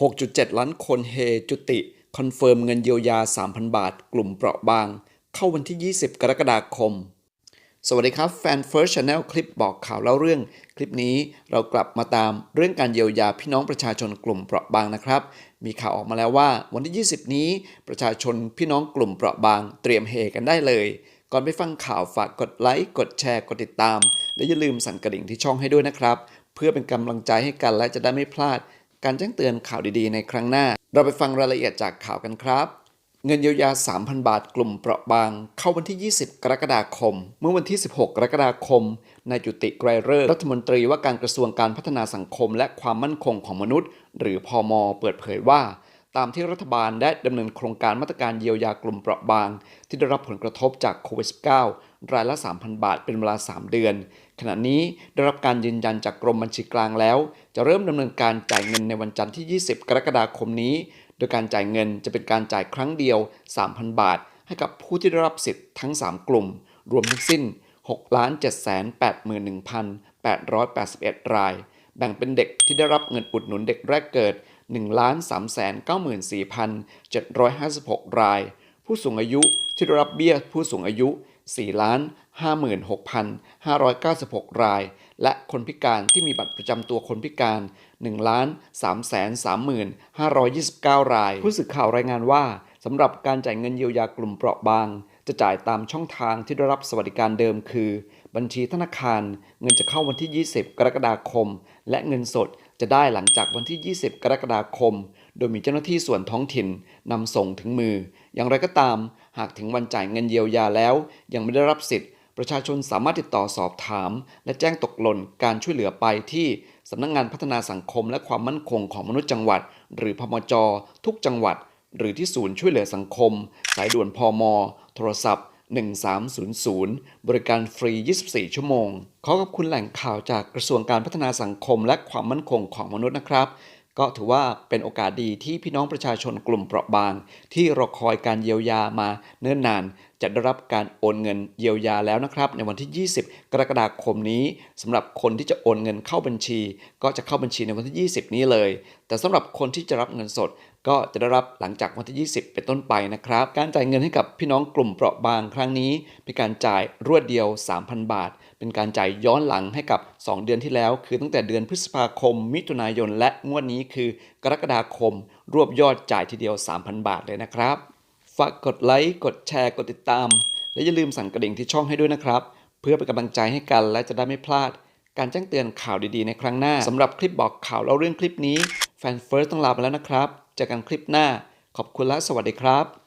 6.7 ล้านคนเฮจุติ คอนเฟิร์มเงินเยียวยา 3,000 บาท กลุ่มเปราะบาง เข้าวันที่ 20 กรกฎาคม สวัสดีครับแฟน First Channel คลิปบอกข่าวเล่าเรื่อง คลิปนี้เรากลับมาตามเรื่องการเยียวยาพี่น้องประชาชนกลุ่มเปราะบางนะครับ มีข่าวออกมาแล้วว่า วันที่ 20 นี้ ประชาชนพี่น้องกลุ่มเปราะบาง เตรียมเฮกันได้เลย ก่อนไปฟังข่าวฝากกดไลค์กดแชร์กดติดตาม และอย่าลืมสั่นกระดิ่งที่ช่องให้ด้วยนะครับ เพื่อเป็นกำลังใจให้กันและจะได้ไม่พลาด การแจ้งเตือนข่าวดีๆ ในครั้งหน้า เราไปฟังรายละเอียดจากข่าวกันครับ เงินเยียวยา 3,000 บาทกลุ่มเปราะบาง เข้าวันที่ 20 กรกฎาคม เมื่อวันที่ 16 กรกฎาคมนายจุติไกรเลิกรัฐมนตรีว่าการกระทรวงการพัฒนาสังคม และความมั่นคงของมนุษย์ หรือพอมเปิดเผยว่า ตามที่รัฐบาลได้ดำเนินโครงการมาตรการเยียวยากลุ่มเปราะบาง ที่ได้รับผลกระทบจากโควิด -19 รายละ 3,000 บาทเป็นเวลา 3 เดือน ขณะนี้ได้รับการยืนยันจากกรมบัญชีกลางแล้ว จะเริ่มดำเนินการจ่ายเงินในวันจันทร์ที่ 20 กรกฎาคมนี้ โดยการจ่ายเงินจะเป็นการจ่ายครั้งเดียว 3,000 บาท ให้กับผู้ที่ได้รับสิทธิ์ทั้ง 3 กลุ่ม รวมทั้งสิ้น 6,781,881 ราย แบ่งเป็นเด็กที่ได้รับเงินอุดหนุนเด็กแรกเกิด 1,394,756 ราย ผู้สูงอายุที่ได้รับเบี้ยผู้สูงอายุ 4,56,596 ราย และคนพิการที่มีบัตรประจำตัวคนพิการ 1,330,529 ราย ผู้สื่อข่าวรายงานว่าสำหรับการจ่ายเงินเยียวยากลุ่มเปราะบาง จะจ่ายตามช่องทางที่ได้รับสวัสดิการเดิมคือ บัญชีธนาคาร เงินจะเข้าวันที่ 20 กรกฎาคม และเงินสด จะได้หลังจากวันที่ 20 กรกฎาคม โดยมีเจ้าหน้าที่ส่วนท้องถิ่นนำส่งถึงมือ อย่างไรก็ตาม หากถึงวันจ่ายเงินเยียวยาแล้ว ยังไม่ได้รับสิทธิ์ ประชาชนสามารถติดต่อสอบถาม และแจ้งตกหล่นการช่วยเหลือไปที่สำนักงงานพัฒนาสังคมและความมั่นคงของมนุษย์จังหวัด หรือพมจ ทุกจังหวัด หรือที่ศูนย์ช่วยเหลือสังคม สายด่วนพม โทรศัพท์ 1300 บริการฟรี 24 ชั่วโมง ขอขอบคุณแหล่งข่าวจากกระทรวงการพัฒนาสังคมและความมั่นคงของมนุษย์นะครับ ก็ถือว่าเป็นโอกาสดีที่พี่น้องประชาชนกลุ่มเปราะบาง ที่รอคอยการเยียวยามาเนิ่นนาน จะได้รับการโอนเงินเยียวยาแล้วนะครับ ในวันที่ 20 กรกฎาคมนี้สำหรับคนที่จะโอนเงินเข้าบัญชี ก็จะเข้าบัญชีในวันที่ 20 นี้เลย แต่สำหรับคนที่จะรับเงินสด ก็จะได้รับหลังจากวันที่ 20 เป็นต้นไปนะครับ การจ่ายเงินให้กับพี่น้องกลุ่มเปราะบางครั้งนี้เป็นการจ่ายรวดเดียว 3,000 บาท เป็นการจ่ายย้อนหลังให้กับ 2 เดือนที่แล้ว คือตั้งแต่เดือนพฤษภาคม มิถุนายน และงวดนี้คือกรกฎาคม รวบยอดจ่ายทีเดียว 3,000 บาทเลยนะครับ ฝากกดไลค์ กดแชร์ กดติดตาม และอย่าลืมสั่นกระดิ่งที่ช่องให้ด้วยนะครับ เพื่อเป็นกำลังใจให้กันและจะได้ไม่พลาด การแจ้งเตือนข่าวดีๆ ในครั้งหน้าสำหรับคลิปบอกข่าวเล่าเรื่องคลิปนี้แฟนเฟิร์สต้องลาไปแล้วนะครับเจอกันคลิปหน้า ขอบคุณและสวัสดีครับ